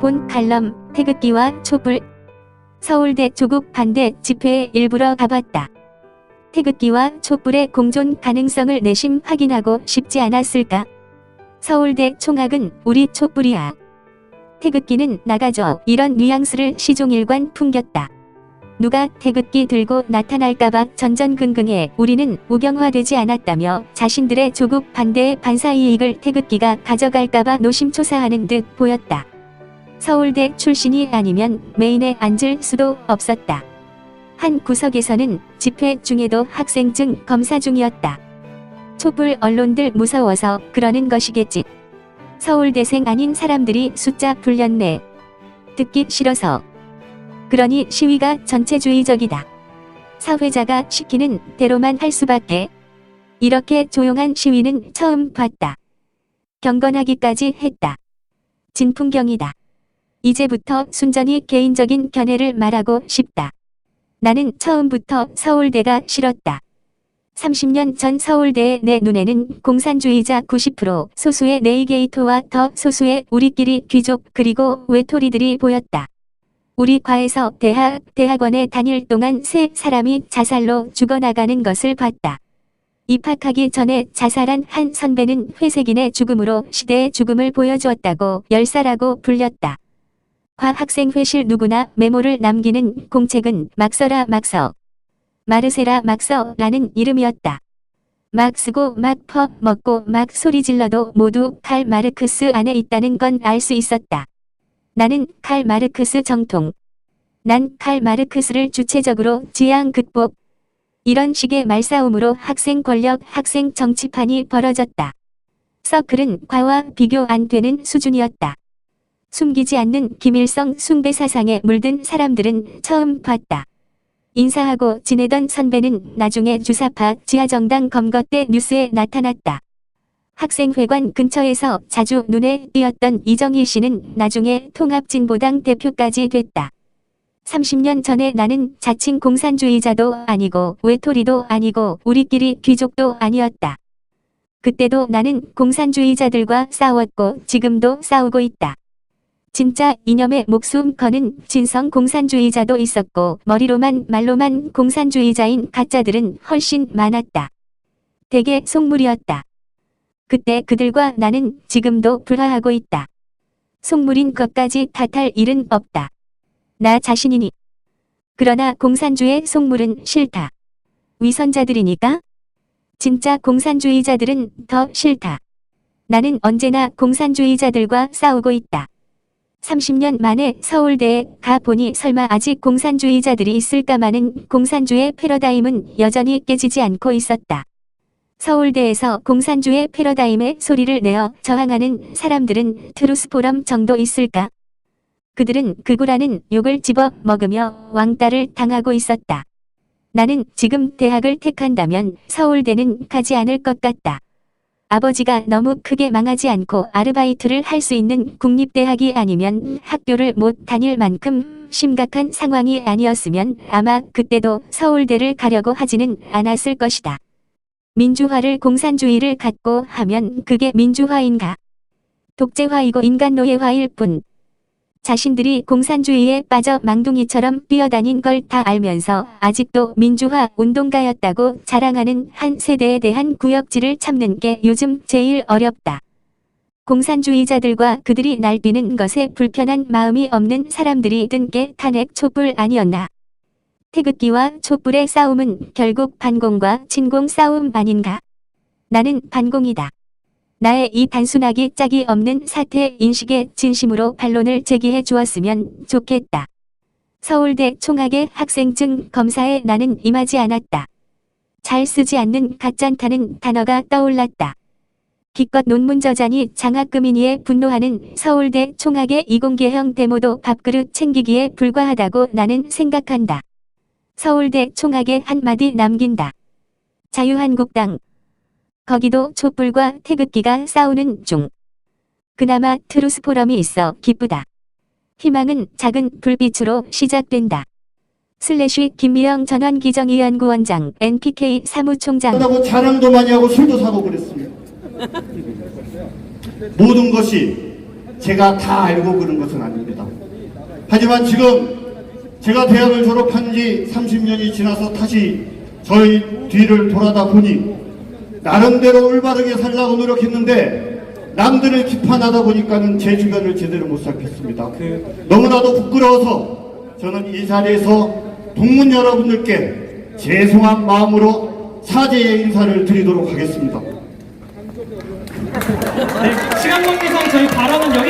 본 칼럼 태극기와 촛불 서울대 조국 반대 집회에 일부러 가봤다. 태극기와 촛불의 공존 가능성을 내심 확인하고 싶지 않았을까? 서울대 총학은 우리 촛불이야. 태극기는 나가줘 이런 뉘앙스를 시종일관 풍겼다. 누가 태극기 들고 나타날까봐 전전긍긍해 우리는 우경화되지 않았다며 자신들의 조국 반대의 반사이익을 태극기가 가져갈까봐 노심초사하는 듯 보였다. 서울대 출신이 아니면 메인에 앉을 수도 없었다. 한 구석에서는 집회 중에도 학생증 검사 중이었다. 촛불 언론들 무서워서 그러는 것이겠지. 서울대생 아닌 사람들이 숫자 불렸네. 듣기 싫어서. 그러니 시위가 전체주의적이다. 사회자가 시키는 대로만 할 수밖에. 이렇게 조용한 시위는 처음 봤다. 경건하기까지 했다. 진풍경이다. 이제부터 순전히 개인적인 견해를 말하고 싶다. 나는 처음부터 서울대가 싫었다. 30년 전 서울대의 내 눈에는 공산주의자 90% 소수의 네이게이토와 더 소수의 우리끼리 귀족 그리고 외톨이들이 보였다. 우리 과에서 대학, 대학원에 다닐 동안 세 사람이 자살로 죽어나가는 것을 봤다. 입학하기 전에 자살한 한 선배는 회색인의 죽음으로 시대의 죽음을 보여주었다고 열사라고 불렸다. 과학생회실 누구나 메모를 남기는 공책은 막서라 막서. 마르세라 막서라는 이름이었다. 막 쓰고 막 퍼 먹고 막 소리 질러도 모두 칼 마르크스 안에 있다는 건 알 수 있었다. 나는 칼 마르크스 정통. 난 칼 마르크스를 주체적으로 지향 극복. 이런 식의 말싸움으로 학생 권력, 학생 정치판이 벌어졌다. 서클은 과와 비교 안 되는 수준이었다. 숨기지 않는 김일성 숭배 사상에 물든 사람들은 처음 봤다. 인사하고 지내던 선배는 나중에 주사파 지하정당 검거 때 뉴스에 나타났다. 학생회관 근처에서 자주 눈에 띄었던 이정희 씨는 나중에 통합진보당 대표까지 됐다. 30년 전에 나는 자칭 공산주의자도 아니고 외톨이도 아니고 우리끼리 귀족도 아니었다. 그때도 나는 공산주의자들과 싸웠고 지금도 싸우고 있다. 진짜 이념에 목숨 거는 진성 공산주의자도 있었고 머리로만 말로만 공산주의자인 가짜들은 훨씬 많았다. 대개 속물이었다. 그때 그들과 나는 지금도 불화하고 있다. 속물인 것까지 탓할 일은 없다. 나 자신이니. 그러나 공산주의 속물은 싫다. 위선자들이니까? 진짜 공산주의자들은 더 싫다. 나는 언제나 공산주의자들과 싸우고 있다. 30년 만에 서울대에 가 보니 설마 아직 공산주의자들이 있을까마는 공산주의 패러다임은 여전히 깨지지 않고 있었다. 서울대에서 공산주의 패러다임에 소리를 내어 저항하는 사람들은 트루스포럼 정도 있을까? 그들은 극우라는 욕을 집어 먹으며 왕따를 당하고 있었다. 나는 지금 대학을 택한다면 서울대는 가지 않을 것 같다. 아버지가 너무 크게 망하지 않고 아르바이트를 할 수 있는 국립대학이 아니면 학교를 못 다닐 만큼 심각한 상황이 아니었으면 아마 그때도 서울대를 가려고 하지는 않았을 것이다. 민주화를 공산주의를 갖고 하면 그게 민주화인가? 독재화이고 인간 노예화일 뿐. 자신들이 공산주의에 빠져 망둥이처럼 뛰어다닌 걸 다 알면서 아직도 민주화 운동가였다고 자랑하는 한 세대에 대한 구역질을 참는 게 요즘 제일 어렵다. 공산주의자들과 그들이 날뛰는 것에 불편한 마음이 없는 사람들이 든 게 탄핵 촛불 아니었나. 태극기와 촛불의 싸움은 결국 반공과 진공 싸움 아닌가. 나는 반공이다. 나의 이 단순하기 짝이 없는 사태 인식에 진심으로 반론을 제기해 주었으면 좋겠다. 서울대 총학의 학생증 검사에 나는 임하지 않았다. 잘 쓰지 않는 가짠타는 단어가 떠올랐다. 기껏 논문 저자니 장학금이니에 분노하는 서울대 총학의 이공계형 데모도 밥그릇 챙기기에 불과하다고 나는 생각한다. 서울대 총학의 한마디 남긴다. 자유한국당 거기도 촛불과 태극기가 싸우는 중. 그나마 트루스 포럼이 있어 기쁘다. 희망은 작은 불빛으로 시작된다. 슬래시 김미영 전환기정위 연구원장 NPK 사무총장 하고 자랑도 많이 하고 술도 사고 그랬습니다. 모든 것이 제가 다 알고 그런 것은 아닙니다. 하지만 지금 제가 대학을 졸업한 지 30년이 지나서 다시 저희 뒤를 돌아다 보니 나름대로 올바르게 살라고 노력했는데 남들을 비판하다 보니까는 제 주변을 제대로 못 살폈습니다. 그 너무나도 부끄러워서 저는 이 자리에서 동문 여러분들께 죄송한 마음으로 사죄의 인사를 드리도록 하겠습니다. 네, 시간 관계상 저희 발언은 여기